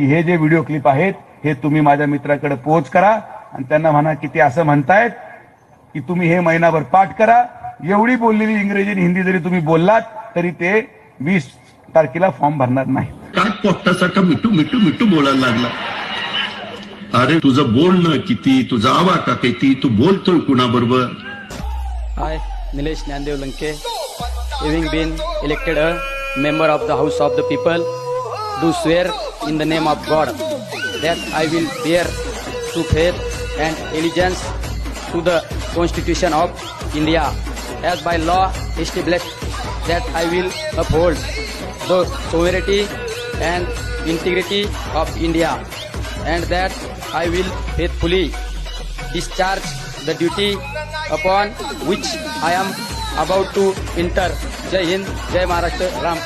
की हे जे व्हिडिओ क्लिप आहेत हे तुम्ही माझ्या मित्राकडे पोच करा. आणि त्यांना म्हणा की ते असं म्हणतायत की तुम्ही हे महिनाभर पाठ करा. एवढी बोललेली इंग्रजी आणि हिंदी जरी तुम्ही बोललात तरी ते वीस तारखेला फॉर्म भरणार नाही काय पोट्टासारखा मिठू मिठू मिठू बोलायला लागला? अरे तुझं बोलणं किती तुझा आवाका किती? तू बोलतोय कुणाबरोबर? I, Nilesh Nyandev Lanke, having been elected a member of the House of the People, do swear in the name of God that I will bear true faith and allegiance to the Constitution of India as by law established that I will uphold the sovereignty and integrity of India and that I will faithfully discharge the duty upon which I am about to enter. Jai Hind, Jai Maharashtra, Ram